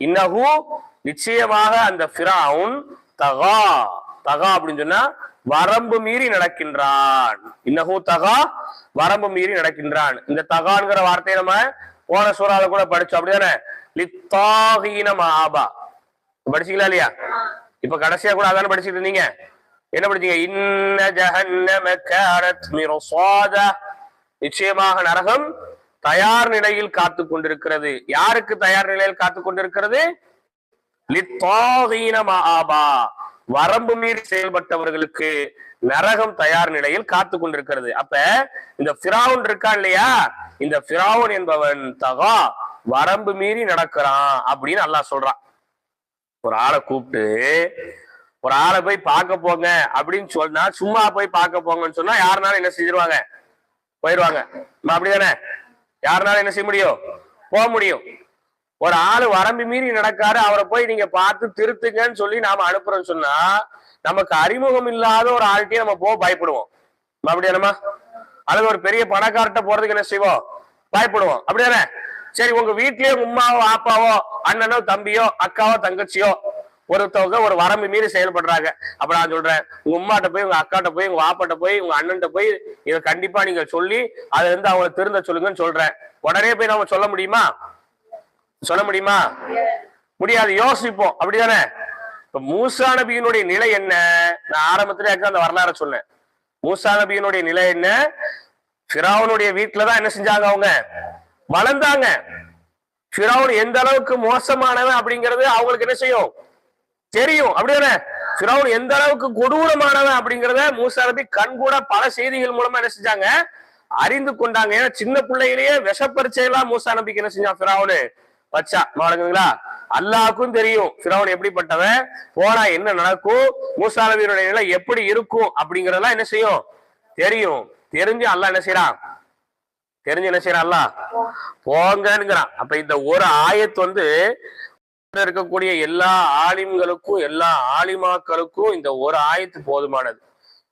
இன்னஹு நிச்சயமாக அந்த ஃபிரௌன் தகா. தகா அப்படின்னு சொன்னா வரம்பு மீறி நடக்கின்றான். இன்னஹு தகா வரம்பு மீறி நடக்கின்றான். இந்த தகாங்கிற வார்த்தையை நம்ம போன சூறால கூட படிச்சோம். அப்படிதானே? லித்தாகீன மாபா படிச்சீங்களா இல்லையா? இப்ப கடைசியா கூட அதான படிச்சுட்டு இருந்தீங்க? என்ன படிச்சீங்க? இன்ன ஜஹன்னம கானத் மிர்சாதா நிச்சயமாக நரகம் தயார் நிலையில் காத்து கொண்டிருக்கிறது. யாருக்கு தயார் நிலையில் காத்து கொண்டிருக்கிறது? லித்தாகீன வரம்பு மீறி செயல்பட்டவர்களுக்கு நரகம் தயார் நிலையில் காத்து கொண்டிருக்கிறது. அப்ப இந்த பிராவுன் இருக்கான் இல்லையா? இந்த பிராவுன் என்பவன் தகா வரம்பு மீறி நடக்கிறான் அப்படின்னு அல்லாஹ் சொல்றான். ஒரு ஆளை கூப்பிட்டு ஒரு ஆளை போய் பார்க்க போங்க அப்படின்னு சொன்னா சும்மா போய் பார்க்க போங்கன்னு சொன்னா யாருனாலும் என்ன செஞ்சிருவாங்க? போயிடுவாங்க அப்படிதானே? யாருனாலும் என்ன செய்ய முடியும்? போக முடியும். ஒரு ஆளு வரம்பு மீறி நடக்காரு அவரை போய் நீங்க பார்த்து திருத்துங்கன்னு சொல்லி நாம அனுப்புறோம்னு சொன்னா நமக்கு அறிமுகம் இல்லாத ஒரு ஆள்கிட்டயே நம்ம போக பயப்படுவோம். நம்ம? அப்படியானமா அல்லது ஒரு பெரிய பணக்கார்ட்ட போறதுக்கு என்ன செய்வோம்? பயப்படுவோம். அப்படிதானே? சரி உங்க வீட்லயே உமாவோ ஆப்பாவோ அண்ணனோ தம்பியோ அக்காவோ தங்கச்சியோ ஒருத்தவங்க ஒரு வரம்பு மீறி செயல்படுறாங்க. அப்ப நான் சொல்றேன் உங்க உமாட்ட போய் உங்க அக்காட்ட போய் உங்க ஆப்பாட்ட போய் உங்க அண்ணன்ட்ட போய் இதை கண்டிப்பா நீங்க சொல்லி அதுல இருந்து அவங்களை திருந்த சொல்லுங்கன்னு சொல்றேன். உடனே போய் நம்ம சொல்ல முடியுமா? சொல்ல முடியுமா? முடியாது. யோசிப்போம். அப்படிதானே? இப்ப மூசா நபியினுடைய நிலை என்ன? நான் ஆரம்பத்திலே அந்த வரலாறு சொன்னேன். மூசா நபியினுடைய நிலை என்ன? ஃபிராவனுடைய வீட்டுலதான் என்ன செஞ்சாங்க அவங்க? வளர்ந்தாங்க. ஃபிராவன் எந்த அளவுக்கு மோசமானவன் அப்படிங்கிறது அவங்களுக்கு என்ன செய்யும்? தெரியும். அப்படிதானே? ஃபிரௌன் எந்த அளவுக்கு கொடூரமானவன் அப்படிங்கறத மூசா கண்கூட கண் கூட பல செய்திகள் மூலமா என்ன செஞ்சாங்க? அறிந்து கொண்டாங்க. ஏன்னா சின்ன பிள்ளையிலேயே விஷப்பரிச்சையெல்லாம் மூசா நபிக்கு என்ன செஞ்சான் ஃபிரௌனு? வச்சா வழங்குங்களா அல்லாவுக்கும் தெரியும். ஃபிரௌன் எப்படிப்பட்டவன்? போனா என்ன நடக்கும்? மூசா நிலை எப்படி இருக்கும்? அப்படிங்கறதெல்லாம் என்ன செய்யும்? தெரியும். தெரிஞ்சு அல்லாஹ் என்ன செய்யறான் தெரிஞ்சு என்ன செய்யறான் அல்லாஹ்? போங்கிறான் அப்ப இந்த ஒரு ஆயத்து வந்து இருக்கக்கூடிய எல்லா ஆலிம்களுக்கும் எல்லா ஆலிமாக்களுக்கும் இந்த ஒரு ஆயத்து போதுமானது.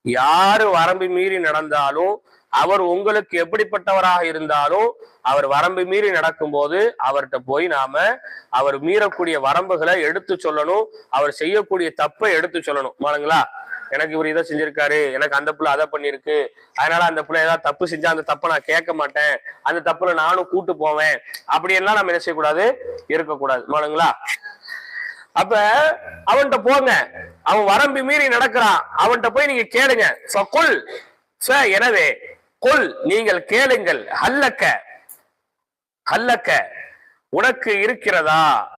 யாரு வரம்பு மீறி நடந்தாலும் அவர் உங்களுக்கு எப்படிப்பட்டவராக இருந்தாலும் அவர் வரம்பு மீறி நடக்கும்போது அவர்கிட்ட போய் நாம அவர் மீறக்கூடிய வரம்புகளை எடுத்து சொல்லணும். அவர் செய்யக்கூடிய தப்பை எடுத்து சொல்லணும். மானுங்களா? எனக்கு இவர் இதை செஞ்சிருக்காரு. எனக்கு அந்த புள்ள அதை பண்ணிருக்கு அதனால அந்த புள்ள ஏதாவது தப்பு செஞ்சா அந்த தப்பை நான் கேட்க மாட்டேன். அந்த தப்புல நானும் கூட்டு போவேன். அப்படி எல்லாம் நம்ம என்ன செய்யக்கூடாது? இருக்கக்கூடாது. மானுங்களா? அப்ப அவன்கிட்ட போங்க. அவன் வரம்பி மீறி நடக்கிறான். அவன்கிட்ட போய் நீங்க கேளுங்க. கொல். ச எனவே கொல். நீங்கள் கேளுங்கள். ஹல்லக்க ஹல்லக்க உனக்கு இருக்கிறதா?